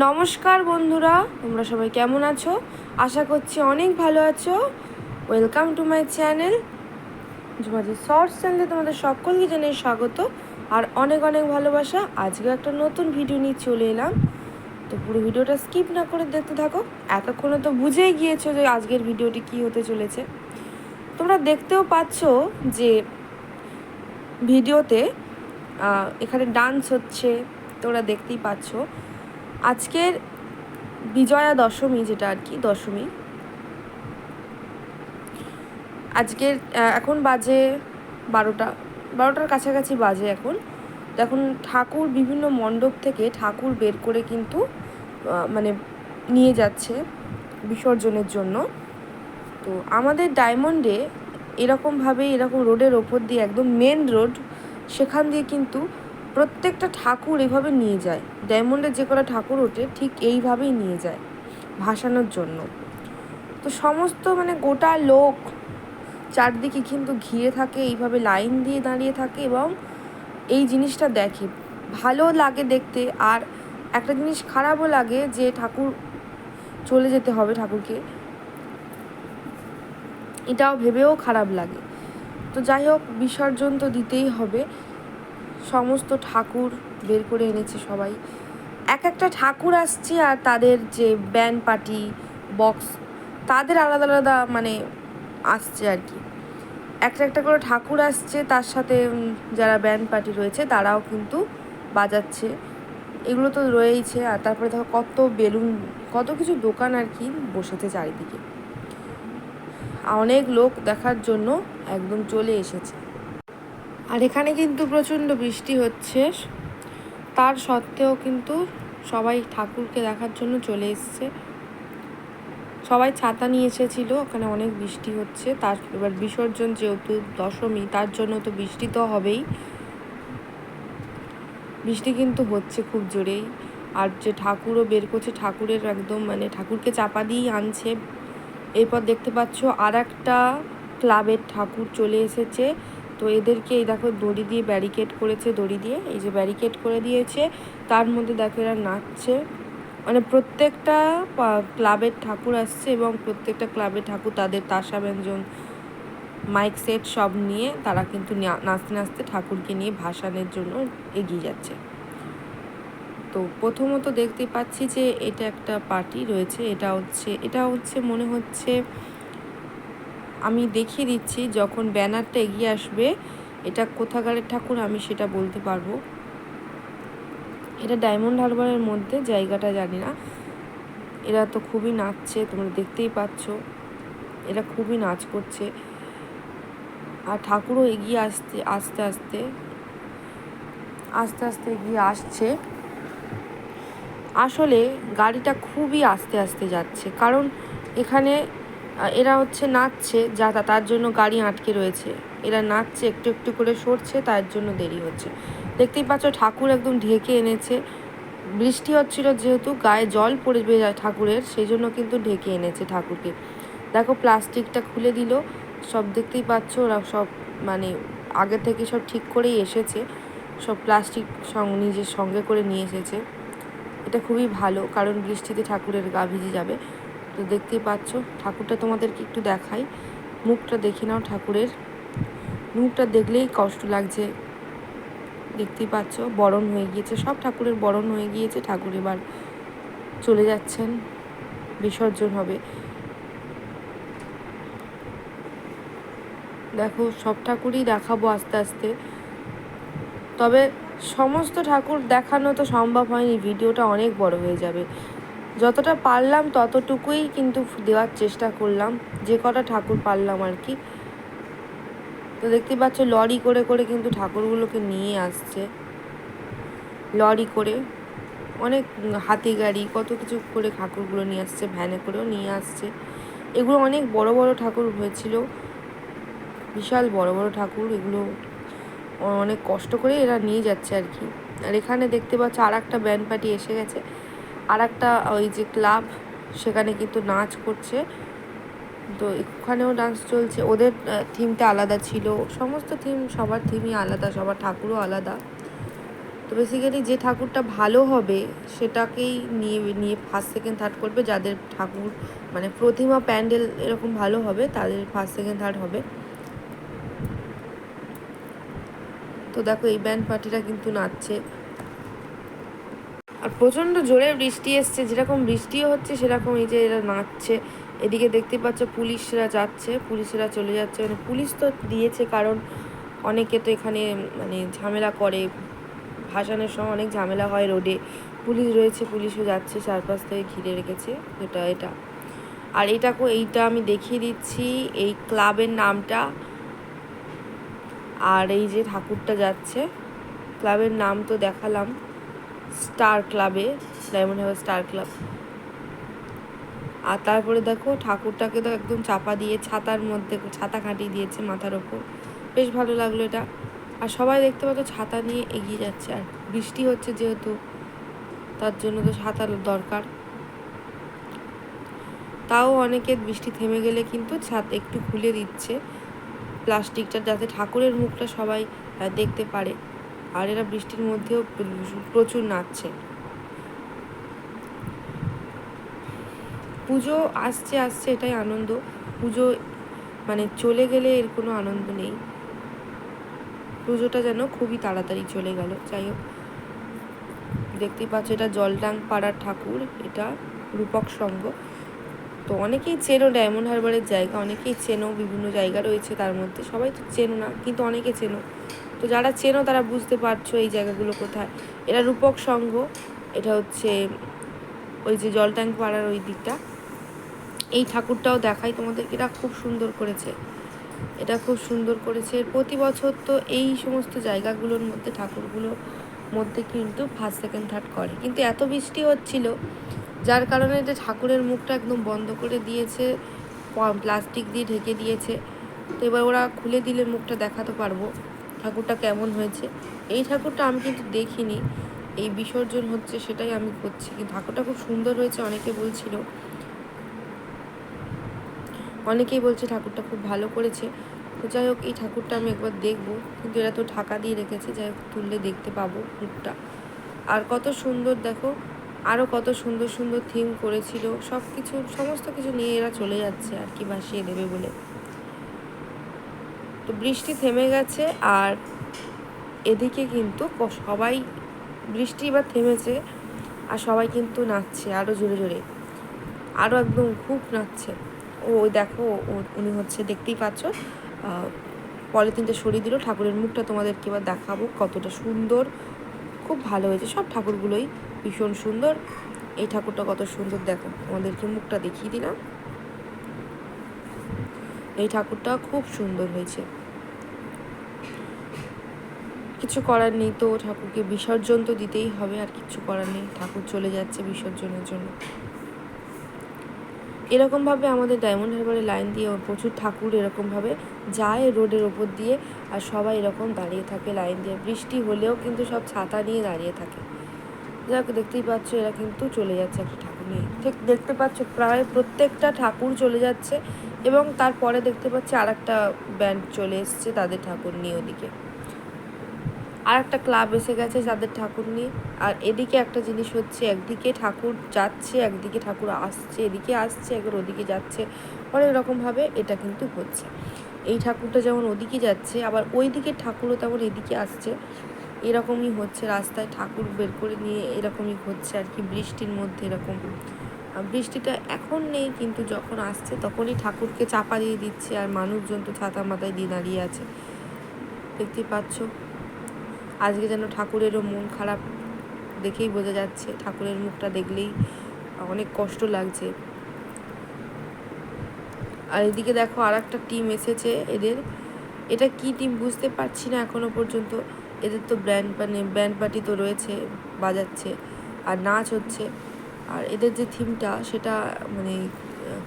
নমস্কার বন্ধুরা, তোমরা সবাই কেমন আছো? আশা করছি অনেক ভালো আছো। ওয়েলকাম টু মাই চ্যানেল তোমাদের শর্টস চ্যানেলে তোমাদের সকলকে জানাই স্বাগত আর অনেক অনেক ভালোবাসা। আজকে একটা নতুন ভিডিও নিয়ে চলে এলাম। তো পুরো ভিডিওটা স্কিপ না করে দেখতে থাকো। এতক্ষণে তো বুঝেই গিয়েছো যে আজকের ভিডিওটি কী হতে চলেছে। তোমরা দেখতেও পাচ্ছ যে ভিডিওতে এখানে ডান্স হচ্ছে। তোমরা দেখতেই পাচ্ছ। আজকের বিজয়া দশমী যেটা আর কি, দশমী। আজকের এখন বাজে বারোটা, বারোটার কাছাকাছি বাজে এখন। এখন ঠাকুর বিভিন্ন মণ্ডপ থেকে ঠাকুর বের করে কিন্তু মানে নিয়ে যাচ্ছে বিসর্জনের জন্য। তো আমাদের ডায়মন্ডে এরকমভাবে এরকম রোডের ওপর দিয়ে, একদম মেন রোড সেখান দিয়ে কিন্তু প্রত্যেকটা ঠাকুর এভাবে নিয়ে যায়। ডায়মন্ডে যে কটা ঠাকুর ওঠে, ঠিক এইভাবেই নিয়ে যায় ভাসানোর জন্য। তো সমস্ত মানে গোটা লোক চারদিকে কিন্তু ঘিরে থাকে, এইভাবে লাইন দিয়ে দাঁড়িয়ে থাকে এবং এই জিনিসটা দেখে। ভালো লাগে দেখতে আর একটা জিনিস খারাপও লাগে যে ঠাকুর চলে যেতে হবে ঠাকুরকে। এটাও ভেবেও খারাপ লাগে। তো যাই হোক, বিসর্জন তো দিতেই হবে। সমস্ত ঠাকুর বের করে এনেছে সবাই। এক একটা ঠাকুর আসছে আর তাদের যে ব্যান্ড পার্টি, বক্স, তাদের আলাদা আলাদা মানে আসছে আর কি। একটা একটা করে ঠাকুর আসছে, তার সাথে যারা ব্যান্ড পার্টি রয়েছে তারাও কিন্তু বাজাচ্ছে। এগুলো তো রয়েইছে আর তারপরে দেখো কত বেলুন, কত কিছু দোকান আর কি বসেছে চারিদিকে। অনেক লোক দেখার জন্য একদম চলে এসেছে। আর এখানে কিন্তু প্রচণ্ড বৃষ্টি হচ্ছে। তার সত্ত্বেও কিন্তু সবাই ঠাকুরকে দেখার জন্য চলে এসছে। সবাই ছাতা নিয়ে এসেছিল, ওখানে অনেক বৃষ্টি হচ্ছে। তার এবার বিসর্জন যেহেতু দশমী, তার জন্য তো বৃষ্টি তো হবেই। বৃষ্টি কিন্তু হচ্ছে খুব জোরেই। আর যে ঠাকুরও বের করছে, ঠাকুরের একদম মানে ঠাকুরকে চাপা দিয়েই আনছে। এরপর দেখতে পাচ্ছ আর একটা ক্লাবের ঠাকুর চলে এসেছে। তো এদেরকে এই দেখো দড়ি দিয়ে ব্যারিকেড করেছে, দড়ি দিয়ে। এই যে ব্যারিকেড করে দিয়েছে, তার মধ্যে দেখো এরা নাচছে। মানে প্রত্যেকটা ক্লাবের ঠাকুর আসছে এবং প্রত্যেকটা ক্লাবের ঠাকুর তাদের তাসা ব্যঞ্জন মাইক সেট সব নিয়ে তারা কিন্তু নাচতে নাচতে ঠাকুরকে নিয়ে ভাসানের জন্য এগিয়ে যাচ্ছে। তো প্রথমত দেখতে পাচ্ছি যে এটা একটা পার্টি রয়েছে। এটা হচ্ছে এটা হচ্ছে মনে হচ্ছে আমি দেখিয়ে দিচ্ছি যখন ব্যানারটা এগিয়ে আসবে, এটা কোথাকারের ঠাকুর আমি সেটা বলতে পারব। এটা ডায়মন্ড হারবারের মধ্যে, জায়গাটা জানি না। এরা তো খুবই নাচছে, তোমরা দেখতেই পাচ্ছ। এরা খুবই নাচ করছে। আর ঠাকুরও এগিয়ে আসতে, আস্তে আস্তে আস্তে আস্তে এগিয়ে আসছে। আসলে গাড়িটা খুবই আস্তে আস্তে যাচ্ছে। কারণ এখানে এরা হচ্ছে নাচছে, যা তার জন্য গাড়ি আটকে রয়েছে। এরা নাচছে, একটু একটু করে সরছে, তার জন্য দেরি হচ্ছে। দেখতেই পাচ্ছ, ঠাকুর একদম ঢেকে এনেছে। বৃষ্টি হচ্ছিল যেহেতু, গায়ে জল পড়বে ঠাকুরের, সেই জন্য কিন্তু ঢেকে এনেছে ঠাকুরকে। দেখো, প্লাস্টিকটা খুলে দিল। সব দেখতেই পাচ্ছ, ওরা সব মানে আগে থেকে সব ঠিক করেই এসেছে। সব প্লাস্টিক সঙ্গ নিজের সঙ্গে করে নিয়ে এসেছে। এটা খুবই ভালো, কারণ বৃষ্টিতে ঠাকুরের গা ভিজে যাবে। তো দেখতেই পাচ্ছ, ঠাকুরটা তোমাদেরকে একটু দেখাই। মুখটা দেখে নাও ঠাকুরের। মুখটা দেখলেই কষ্ট লাগছে। দেখতেই পাচ্ছ, বরণ হয়ে গিয়েছে। সব ঠাকুরের বরণ হয়ে গিয়েছে। ঠাকুর এবার চলে যাচ্ছেন। বিসর্জন হবে। দেখো, সব ঠাকুরই দেখাবো আস্তে আস্তে। তবে সমস্ত ঠাকুর দেখানো তো সম্ভব হয়নি। ভিডিওটা অনেক বড় হয়ে যাবে। যতটা পারলাম ততটুকুই কিন্তু দেওয়ার চেষ্টা করলাম। যে কটা ঠাকুর পারলাম আর কি। তো দেখতে পাচ্ছ, লরি করে করে কিন্তু ঠাকুরগুলোকে নিয়ে আসছে। লরি করে, অনেক হাতি গাড়ি, কত কিছু করে ঠাকুরগুলো নিয়ে আসছে ভ্যানে করেও নিয়ে আসছে। এগুলো অনেক বড় বড় ঠাকুর হয়েছিল। বিশাল বড় বড় ঠাকুর, এগুলো অনেক কষ্ট করে এরা নিয়ে যাচ্ছে আর কি। আর এখানে দেখতে পাচ্ছ আর একটা ব্যান্ড পার্টি এসে গেছে। আর একটা ওই যে ক্লাব, সেখানে কিন্তু নাচ করছে। তো ওখানেও ডান্স চলছে। ওদের থিমটা আলাদা ছিল। সমস্ত থিম সবার থিমই আলাদা, সবার ঠাকুরও আলাদা। তো বেসিক্যালি যে ঠাকুরটা ভালো হবে, সেটাকেই নিয়ে নিয়ে ফার্স্ট সেকেন্ড থার্ড করবে। যাদের ঠাকুর মানে প্রতিমা প্যান্ডেল এরকম ভালো হবে, তাদের ফার্স্ট সেকেন্ড থার্ড হবে। তো দেখো, এই ব্যান্ড পার্টিটা কিন্তু নাচছে। আর প্রচণ্ড জোরে বৃষ্টি এসছে, যেরকম বৃষ্টিও হচ্ছে, সেরকম এই যে এরা নাচছে। এদিকে দেখতে পাচ্ছ পুলিশরা যাচ্ছে, পুলিশরা চলে যাচ্ছে। মানে পুলিশ তো দিয়েছে, কারণ অনেকে তো এখানে মানে ঝামেলা করে। ভাসানের সময় অনেক ঝামেলা হয় রোডে। পুলিশ রয়েছে, পুলিশও যাচ্ছে, চারপাশ থেকে ঘিরে রেখেছে। এটা এটা। আর এটাকে এইটা আমি দেখিয়ে দিচ্ছি, এই ক্লাবের নামটা। আর এই যে ঠাকুরটা যাচ্ছে, ক্লাবের নাম তো দেখালাম। স্টার ক্লাবে, ডায়মন্ড হারবার স্টার ক্লাব। আর তারপরে দেখো, ঠাকুরটাকে তো একদম চাপা দিয়ে ছাতার মধ্যে, ছাতা খাটিয়ে দিয়েছে মাথার ওপর। বেশ ভালো লাগল এটা। আর সবাই দেখতে পাচ্ছ ছাতা নিয়ে এগিয়ে যাচ্ছে। আর বৃষ্টি হচ্ছে যেহেতু, তার জন্য তো ছাতার দরকার। তাও অনেকে বৃষ্টি থেমে গেলে কিন্তু ছাদ একটু খুলে দিচ্ছে। প্লাস্টিকটা যাতে ঠাকুরের মুখটা সবাই দেখতে পারে। আর এরা বৃষ্টির মধ্যেও প্রচুর নাচছে। পুজো আসছে আসছে, এটাই আনন্দ। পুজো মানে চলে গেলে এর কোনো আনন্দ নেই। পুজোটা যেন খুবই তাড়াতাড়ি চলে গেল। যাই হোক, দেখতেই পাচ্ছ এটা জলডাং পাড়ার ঠাকুর, এটা রূপক সঙ্গ। তো অনেকেই চেনো ডায়মন্ড হারবারের জায়গা, অনেকেই চেনো বিভিন্ন জায়গা রয়েছে তার মধ্যে। সবাই তো চেনো না, কিন্তু অনেকে চেনো। তো যারা চেনো তারা বুঝতে পারছ এই জায়গাগুলো কোথায়। এটা রূপক সংঘ, এটা হচ্ছে ওই যে জল ট্যাঙ্ক পাড়ার ওই দিকটা। এই ঠাকুরটাও দেখাই তোমাদের, এটা খুব সুন্দর করেছে। এটা খুব সুন্দর করেছে। প্রতি বছর তো এই সমস্ত জায়গাগুলোর মধ্যে ঠাকুরগুলোর মধ্যে কিন্তু ফার্স্ট সেকেন্ড থার্ড করে। কিন্তু এত বৃষ্টি হচ্ছিল, যার কারণে যে ঠাকুরের মুখটা একদম বন্ধ করে দিয়েছে প্লাস্টিক দিয়ে ঢেকে দিয়েছে। তো এবার ওরা খুলে দিলে মুখটা দেখাতে পারব। ঠাকুরটা কেমন হয়েছে? এই ঠাকুরটা আমি কিন্তু দেখিনি। এই বিসর্জন হচ্ছে সেটাই আমি করছি কিন্তু ঠাকুরটা খুব সুন্দর হয়েছে, অনেকে বলছিল। অনেকেই বলছে ঠাকুরটা খুব ভালো করেছে। তো যাই হোক, এই ঠাকুরটা আমি একবার দেখব। কিন্তু এরা তো ঢাকা দিয়ে রেখেছে, যাই হোক, তুললে দেখতে পাবো মুখটা আর কত সুন্দর, দেখো আরও কত সুন্দর সুন্দর থিম করেছিল। সব কিছু সমস্ত কিছু নিয়ে এরা চলে যাচ্ছে আর কি, ভাসিয়ে দেবে বলে। তো বৃষ্টি থেমে গেছে আর এদিকে কিন্তু সবাই বৃষ্টি এবার থেমেছে আর সবাই কিন্তু নাচছে আরও জোরে জোরে। আরও একদম খুব নাচছে। ও দেখো উনি হচ্ছে দেখতেই পাচ্ছ পলিথিনটা সরিয়ে দিল। ঠাকুরের মুখটা তোমাদেরকে এবার দেখাবো কতটা সুন্দর, খুব ভালো হয়েছে। সব ঠাকুরগুলোই ভীষণ সুন্দর। এই ঠাকুরটা কত সুন্দর, দেখো আমাদেরকে মুখটা দেখিয়ে দিলাম। এই ঠাকুরটা খুব সুন্দর হয়েছে। কিছু করার নেই তো, ঠাকুরকে বিসর্জন তো দিতেই হবে, আর কিছু করার নেই। ঠাকুর চলে যাচ্ছে বিসর্জনের জন্য। এরকমভাবে আমাদের ডায়মন্ড হারবারের লাইন দিয়ে প্রচুর ঠাকুর এরকমভাবে যায় রোডের ওপর দিয়ে, আর সবাই এরকম দাঁড়িয়ে থাকে লাইন দিয়ে। বৃষ্টি হলেও কিন্তু সব ছাতা নিয়ে দাঁড়িয়ে থাকে। যাক, দেখতেই পাচ্ছ এরা কিন্তু চলে যাচ্ছে একটা ঠাকুর নিয়ে। ঠিক দেখতে পাচ্ছ প্রায় প্রত্যেকটা ঠাকুর চলে যাচ্ছে। এবং তারপরে দেখতে পাচ্ছি আর একটা ব্যান্ড চলে এসছে তাদের ঠাকুর নিয়ে ওদিকে। আর একটা ক্লাব এসে গেছে যাদের ঠাকুর নিয়ে আর এদিকে একটা জিনিস হচ্ছে, একদিকে ঠাকুর যাচ্ছে, একদিকে ঠাকুর আসছে, এদিকে আসছে, একবার ওদিকে যাচ্ছে। অনেক রকমভাবে এটা কিন্তু হচ্ছে। এই ঠাকুরটা যেমন ওদিকে যাচ্ছে, আবার ওই দিকের ঠাকুরও তেমন এদিকে আসছে। এরকমই হচ্ছে রাস্তায় ঠাকুর বের করে নিয়ে এরকমই হচ্ছে আর কি, বৃষ্টির মধ্যে এরকম। বৃষ্টিটা এখন নেই, কিন্তু যখন আসছে তখনই ঠাকুরকে চাপা দিয়ে দিচ্ছে আর মানুষজন তো ছাতা মাথায় দিয়ে দাঁড়িয়ে আছে। দেখতেই পাচ্ছ? আজকে যেন ঠাকুরেরও মন খারাপ দেখেই বোঝা যাচ্ছে। ঠাকুরের মুখটা দেখলেই অনেক কষ্ট লাগছে। আর এদিকে দেখো আর একটা টিম এসেছে এদের। এটা কি টিম বুঝতে পারছি না এখনও পর্যন্ত। এদের তো ব্র্যান্ড মানে ব্র্যান্ড পার্টি তো রয়েছে, বাজাচ্ছে। আর নাচ হচ্ছে। আর এদের যে থিমটা, সেটা মানে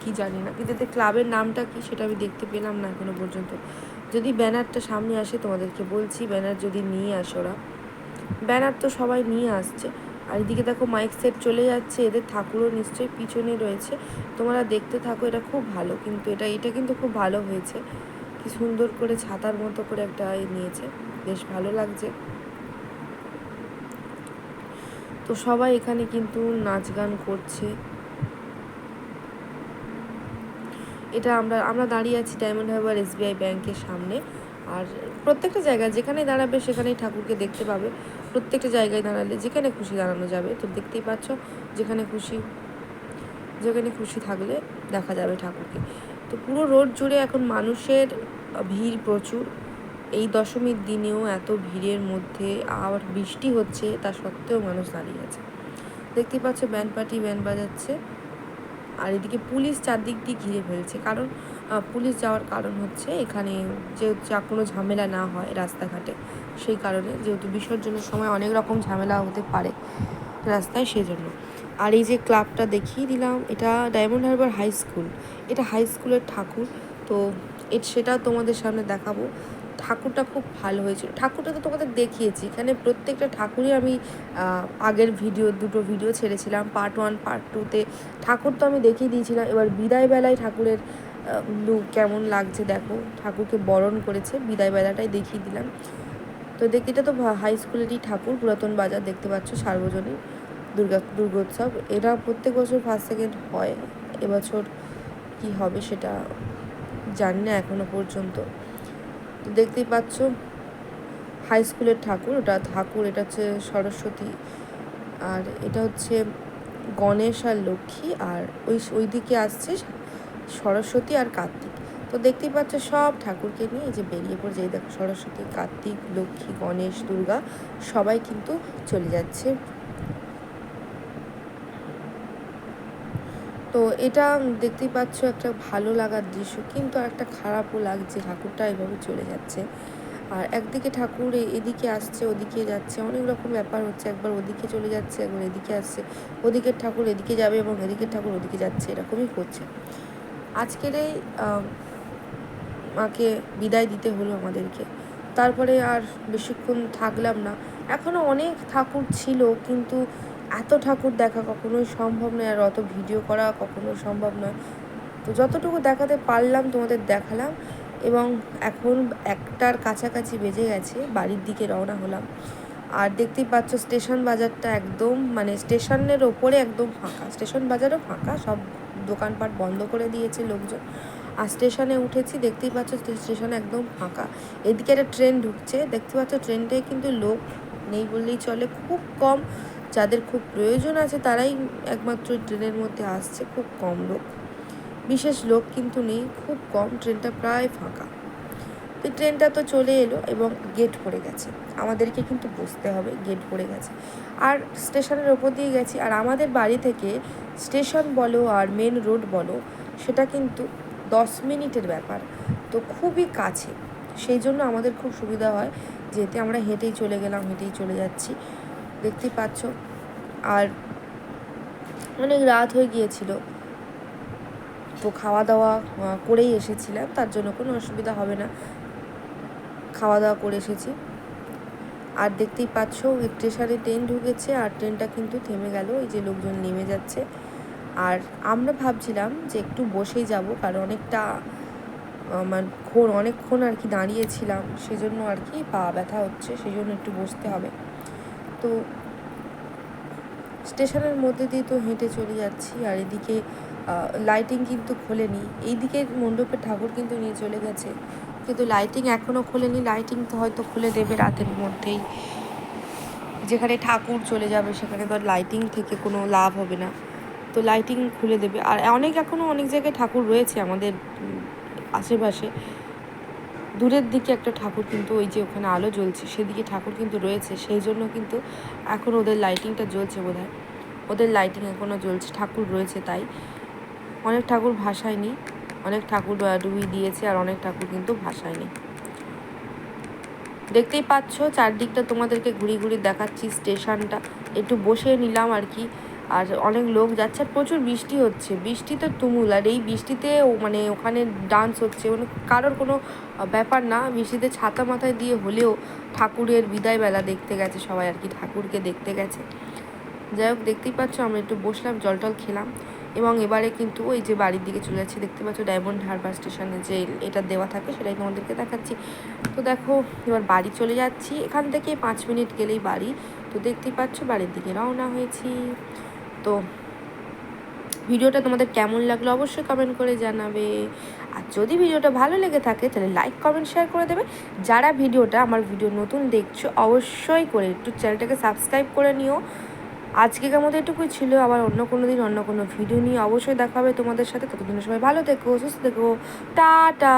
কি জানি না। কিন্তু এদের ক্লাবের নামটা কি, সেটা আমি দেখতে পেলাম না এখনও পর্যন্ত। যদি ব্যানারটা সামনে আসে, তোমাদেরকে বলছি, ব্যানার যদি নিয়ে আসে ওরা। ব্যানার তো সবাই নিয়ে আসছে। আর এদিকে দেখো মাইক সেট চলে যাচ্ছে, এদের ঠাকুরও নিশ্চয়ই পিছনে রয়েছে। তোমরা দেখতে থাকো, এটা খুব ভালো। কিন্তু এটা এটা কিন্তু খুব ভালো হয়েছে। কি সুন্দর করে ছাতার মতো করে একটা নিয়েছে। বেশ ভালো লাগছে। তো সবাই এখানে কিন্তু নাচ গান করছে। এটা আমরা আমরা দাঁড়িয়ে আছি ডায়মন্ড হারবার এসবিআই ব্যাংকের সামনে। আর প্রত্যেকটা জায়গায় যেখানে দাঁড়াবে সেখানেই ঠাকুরকে দেখতে পাবে। প্রত্যেকটা জায়গায় দাঁড়ালে যেখানে খুশি দাঁড়ানো যাবে। তো দেখতেই পাচ্ছ, যেখানে খুশি যেখানে খুশি থাকলে দেখা যাবে ঠাকুরকে। তো পুরো রোড জুড়ে এখন মানুষের ভিড় প্রচুর। এই দশমীর দিনেও এত ভিড়ের মধ্যে আবার বৃষ্টি হচ্ছে, তা সত্ত্বেও মানুষ দাঁড়িয়ে আছে। দেখতেই পাচ্ছ, ব্যান্ড পার্টি, ব্যান্ড বাজাচ্ছে। আর এদিকে পুলিশ চারদিক দিয়ে ঘিরে ফেলছে। কারণ পুলিশ যাওয়ার কারণ হচ্ছে এখানে যে যা কোনো ঝামেলা না হয় রাস্তাঘাটে, সেই কারণে যেহেতু বিসর্জনের সময় অনেক রকম ঝামেলা হতে পারে রাস্তায়, সেজন্য। আর এই যে ক্লাবটা দেখিয়ে দিলাম, এটা ডায়মন্ড হারবার হাই স্কুল। এটা হাই স্কুলের ঠাকুর, তো এ- সেটা তোমাদের সামনে দেখাবো। ঠাকুরটা খুব ভালো হয়েছিল। ঠাকুরটা তো তোমাদের দেখিয়েছি, এখানে প্রত্যেকটা ঠাকুরই আমি আগের ভিডিও দুটো ভিডিও ছেড়েছিলাম পার্ট ওয়ান পার্ট টুতে ঠাকুর তো আমি দেখিয়ে দিয়েছিলাম, এবার বিদায় বেলায় ঠাকুরের লুক কেমন লাগছে দেখো, ঠাকুরকে বরণ করেছে বিদায় বেলাটাই দেখিয়ে দিলাম। তো দেখতে এটা তো হাই স্কুলেরই ঠাকুর, পুরাতন বাজার দেখতে পাচ্ছ, সার্বজনীন দুর্গা, দুর্গোৎসব। এটা প্রত্যেক বছর ফার্স্ট সেকেন্ড হয়, এবছর কি হবে সেটা জানি না এখনও পর্যন্ত। তো দেখতেই পাচ্ছ হাই স্কুলের ঠাকুর, ওটা ঠাকুর, এটা হচ্ছে সরস্বতী। আর এটা হচ্ছে গণেশ আর লক্ষ্মী, আর ওই ওই দিকে আসছে সরস্বতী আর কার্তিক। তো দেখতেই পাচ্ছ সব ঠাকুরকে নিয়ে যে বেরিয়ে পড়ছে, এই দেখো সরস্বতী, কার্তিক, লক্ষ্মী, গণেশ, দুর্গা, সবাই কিন্তু চলে যাচ্ছে। তো এটা দেখতেই পাচ্ছ একটা ভালো লাগার দৃশ্য, কিন্তু আর একটা খারাপও লাগছে। ঠাকুরটা এভাবে চলে যাচ্ছে। আর একদিকে ঠাকুর এদিকে আসছে, ওদিকে যাচ্ছে। অনেক রকম ব্যাপার হচ্ছে। একবার ওদিকে চলে যাচ্ছে, একবার এদিকে আসছে। ওদিকের ঠাকুর এদিকে যাবে এবং এদিকের ঠাকুর ওদিকে যাচ্ছে। এরকমই করছে আজকের এই মাকে বিদায় দিতে হলো আমাদেরকে। তারপরে আর বেশিক্ষণ থাকলাম না। এখনও অনেক ঠাকুর ছিল, কিন্তু এত ঠাকুর দেখা কখনোই সম্ভব নয়, আর অত ভিডিও করা কখনো সম্ভব নয়। তো যতটুকু দেখাতে পারলাম, তোমাদের দেখালাম এবং এখন একটার কাছাকাছি বেজে গেছে, বাড়ির দিকে রওনা হলাম। আর দেখতেই পাচ্ছ স্টেশন বাজারটা একদম মানে স্টেশনের ওপরে একদম ফাঁকা। স্টেশন বাজারও ফাঁকা, সব দোকানপাট বন্ধ করে দিয়েছে লোকজন। আর স্টেশনে উঠেছি, দেখতেই পাচ্ছ স্টে- স্টেশন একদম ফাঁকা। এদিকে একটা ট্রেন ঢুকছে, দেখতে পাচ্ছ ট্রেনটায় কিন্তু লোক নেই বললেই চলে। খুব কম যাদের খুব প্রয়োজন আছে তারাই একমাত্র ট্রেনের মধ্যে আসছে, খুব কম লোক। বিশেষ লোক কিন্তু নেই, খুব কম, ট্রেনটা প্রায় ফাঁকা। তো ট্রেনটা তো চলে এলো এবং গেট পড়ে গেছে। আমাদেরকে কিন্তু বসতে হবে, গেট পড়ে গেছে। আর স্টেশনের ওপর দিয়ে গেছি, আর আমাদের বাড়ি থেকে স্টেশন বলো আর মেন রোড বলো, সেটা কিন্তু দশ মিনিটের ব্যাপার। তো খুবই কাছে, সেই জন্য আমাদের খুব সুবিধা হয়। যেতে আমরা হেঁটেই চলে গেলাম, হেঁটেই চলে যাচ্ছি। দেখতেই পাচ্ছ। আর অনেক রাত হয়ে গিয়েছিল। তো খাওয়া দাওয়া করেই এসেছিলাম, তার জন্য কোনো অসুবিধা হবে না। খাওয়া দাওয়া করে এসেছি। আর দেখতেই পাচ্ছ, স্টেশনে ট্রেন ঢুকেছে, আর ট্রেনটা কিন্তু থেমে গেল এই যে লোকজন নেমে যাচ্ছে। আর আমরা ভাবছিলাম যে একটু বসেই যাব, কারণ অনেকটা আমার ক্ষণ, অনেকক্ষণ আর কি দাঁড়িয়েছিলাম, সেজন্য আর কি পা ব্যথা হচ্ছে সেই জন্য একটু বসতে হবে। তো স্টেশনের মধ্যে দিয়ে তো হেঁটে চলে যাচ্ছি, আর এদিকে লাইটিং কিন্তু খোলেনি। এইদিকে মণ্ডপের ঠাকুর কিন্তু নিয়ে চলে গেছে। কিন্তু লাইটিং এখনও খোলেনি। লাইটিং তো হয়তো খুলে দেবে রাতের মধ্যেই। যেখানে ঠাকুর চলে যাবে, সেখানে তো লাইটিং থেকে কোনো লাভ হবে না। তো লাইটিং খুলে দেবে। আর অনেক এখনও অনেক জায়গায় ঠাকুর রয়েছে আমাদের আশেপাশে। দূরের দিকে একটা ঠাকুর কিন্তু ওই যে ওখানে আলো জ্বলছে, সেদিকে ঠাকুর কিন্তু রয়েছে, সেই জন্য কিন্তু এখন ওদের লাইটিংটা জ্বলছে বোধ ওদের লাইটিং এখনও জ্বলছে, ঠাকুর রয়েছে তাই। অনেক ঠাকুর ভাসায়নি, অনেক ঠাকুর ডুবি দিয়েছে আর অনেক ঠাকুর কিন্তু ভাসায়নি। দেখতেই পাচ্ছ, চারদিকটা তোমাদেরকে ঘুরি ঘুরি দেখাচ্ছি স্টেশনটা একটু বসে নিলাম আর কি। আর অনেক লোক যাচ্ছে প্রচুর বৃষ্টি হচ্ছে। বৃষ্টি তো তুমুল, আর এই বৃষ্টিতে মানে ওখানে ডান্স হচ্ছে। মানে কারোর কোনো ব্যাপার না, বৃষ্টিতে ছাতা মাথায় দিয়ে হলেও ঠাকুরের বিদায় বেলা দেখতে গেছে সবাই আর কি, ঠাকুরকে দেখতে গেছে। যাই হোক, দেখতেই পাচ্ছ, আমরা একটু বসলাম, জল টল খেলাম। এবং এবারে কিন্তু ওই যে বাড়ির দিকে চলে যাচ্ছি, দেখতে পাচ্ছ ডায়মন্ড হারবার স্টেশনে যে এটা দেওয়া থাকে, সেটাই তোমাদেরকে দেখাচ্ছি। তো দেখো, এবার বাড়ি চলে যাচ্ছি। এখান থেকে পাঁচ মিনিট গেলেই বাড়ি। তো দেখতেই পাচ্ছ, বাড়ির দিকে রওনা হয়েছি। তো ভিডিওটা তোমাদের কেমন লাগল অবশ্যই কমেন্ট করে জানাবে। আর যদি ভিডিওটা ভালো লেগে থাকে, তাহলে লাইক কমেন্ট শেয়ার করে দেবে। যারা ভিডিওটা আমার ভিডিও নতুন দেখছ, অবশ্যই করে একটু চ্যানেলটাকে সাবস্ক্রাইব করে নিও। আজকের মতো এটুকুই ছিল। আবার অন্য কোনো দিন অন্য কোনো ভিডিও নিয়ে অবশ্যই দেখা হবে তোমাদের সাথে। ততদিনের সবাই ভালো থেকো, সুস্থ থেকো। টাটা!